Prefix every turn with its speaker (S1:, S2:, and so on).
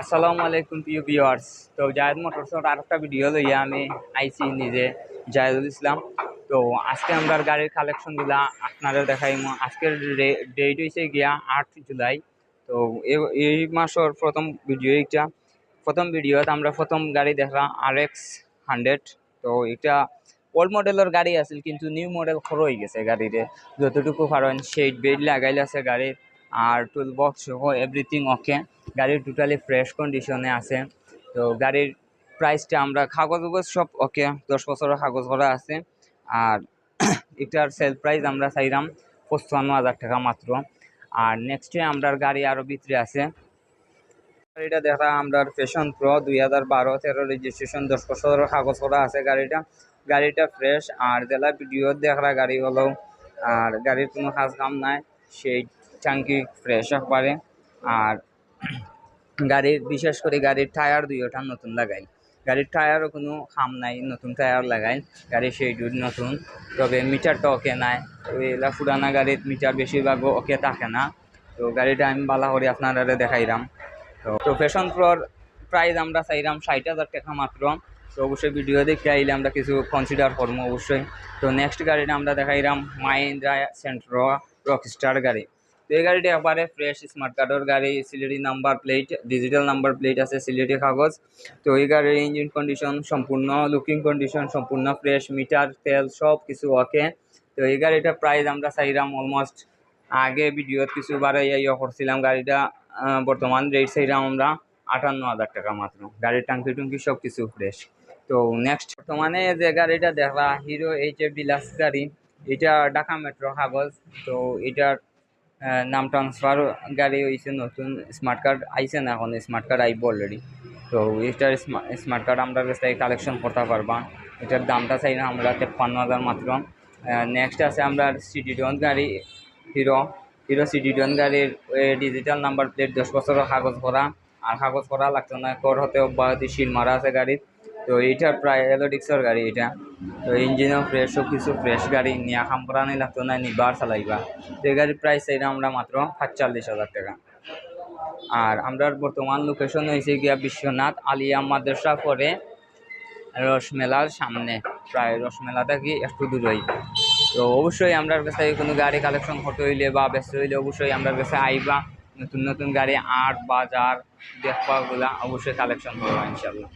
S1: আসসালামু আলাইকুম প্রিয় ভিউয়ার্স। তো জায়েদ আর একটা ভিডিও লইয়া আমি আইছি নিজে জায়েদুল ইসলাম। তো আজকে আমরা গাড়ির কালেকশনগুলা আপনারা দেখাইমু। আজকের ডেট হয়েছে গিয়া আট জুলাই। তো এই মাসের প্রথম ভিডিও এটা প্রথম ভিডিওত আমরা প্রথম গাড়ি দেখলাম আর এক্স হান্ড্রেড তো এটা ওল্ড মডেলের গাড়ি আছিল, কিন্তু নিউ মডেল খরো হয়ে গেছে গাড়িতে। যতটুকু পারেন সেই বেড লাগাইল আছে গাড়ির। আর টুল বক্স সহ এভরিথিং ওকে গাড়ি টোটালি ফ্রেশ কন্ডিশনে আছে। তো গাড়ির প্রাইসটা আমরা কাগজ উগজ সব ওকে দশ বছরের কাগজ করা আছে। আর এটার সেল প্রাইস আমরা চাইলাম পঁচপান্ন হাজার টাকা মাত্র। আর নেক্সটে আমরার গাড়ি আরও ভিতরে আছে। গাড়িটা দেখা, আমরা ফ্যাশন প্রো দুই হাজার বারো, তেরো রেজিস্ট্রেশন দশ বছরের কাগজ করা আছে গাড়িটা। গাড়িটা ফ্রেশ আর জেলা ভিডিও দেখা, গাড়ি হলো, আর গাড়ির কোনো কাজ কাম নাই, সেই টাঙ্কি ফ্রেশ একবারে আর গাড়ির, বিশেষ করে গাড়ির টায়ার দুইটা নতুন লাগাই গাড়ির টায়ারও কোনো খাম নাই, নতুন টায়ার লাগাই গাড়ির সেইটুর নতুন, তবে মিটারটা ওকে নাই। তো এগুলা পুরানা গাড়ির মিটার বেশিরভাগ ওকে থাকে না। তো গাড়িটা আমি বালা করে আপনারা দেখাইলাম তো তো ফ্যাশন প্রোর প্রাইস আমরা চাইলাম ষাট হাজার টাকা মাত্র। তো অবশ্যই ভিডিও দেখে আইলে আমরা কিছু কনসিডার করব অবশ্যই। তো নেক্সট গাড়িটা আমরা দেখাইলাম মাইন্দ্রা সেন্ট্রো রকস্টার গাড়ি। তো এই গাড়িটা একবারে ফ্রেশ স্মার্ট কার্ডের গাড়ি, Sylheti number plate digital number plate আছে, সিলেটি কাগজ। তো এই গাড়ির ইঞ্জিন কন্ডিশন সম্পূর্ণ লুকিং কন্ডিশন সম্পূর্ণ ফ্রেশ মিটার তেল সব কিছু ওকে তো এই গাড়িটা প্রাইস আমরা চাইলাম অলমোস্ট আগে ভিডিওত কিছু বারে ইয়ে করছিলাম গাড়িটা বর্তমান রেট চাইলাম আমরা আটান্ন হাজার টাকা মাত্র। গাড়ির টাঙ্কি টুঙ্কি সব কিছু ফ্রেশ তো নেক্সট বর্তমানে যে গাড়িটা দেখা হিরো এইচ এফ ডিলাক্স গাড়ি, এটা ঢাকা মেট্রো কাগজ। তো এটার নাম ট্রান্সফার গাড়ি হয়েছে নতুন স্মার্ট কার্ড আইছে না এখন স্মার্ট কার্ড আইব অলরেডি তো এটার স্মার্ট কার্ড আমরা কাছ থেকে কালেকশন করতে পারবা। এটার দামটা চাই না, আমরা তেপ্পান্ন হাজার মাত্র নেক্সট আছে আমরা সিটিডন গাড়ি হিরো হিরো সিটিডন গাড়ির ডিজিটাল নাম্বার প্লেট দশ বছরের কাগজ করা আর কাগজ করা লাগতো না কর হতে অব্যাহতি শিল মারা আছে গাড়ির তো এইটার প্রায় এলোডিক্সের গাড়ি এটা। তো ইঞ্জিনও ফ্রেশ সব কিছু ফ্রেশ গাড়ি নিয়ে কাম করা নাই লাগতো না নিবার চালাইবা। তো এই গাড়ির প্রাইস চাইলে আমরা মাত্র সাতচল্লিশ হাজার টাকা। আর আমরা বর্তমান লোকেশন হয়েছে গিয়া বিশ্বনাথ আলিয়া মাদ্রাসা পরে রসমেলার সামনে। প্রায় রসমেলা থেকে একটু দূরই। তো অবশ্যই আমরা কাছে কোনো গাড়ি কালেকশন করতে হইলে বা ব্যস্ত হইলে অবশ্যই আমরা কাছে আইবা। নতুন নতুন গাড়ি আর বাজার দেখবাগুলা অবশ্যই কালেকশন করবা ইনশাল্লাহ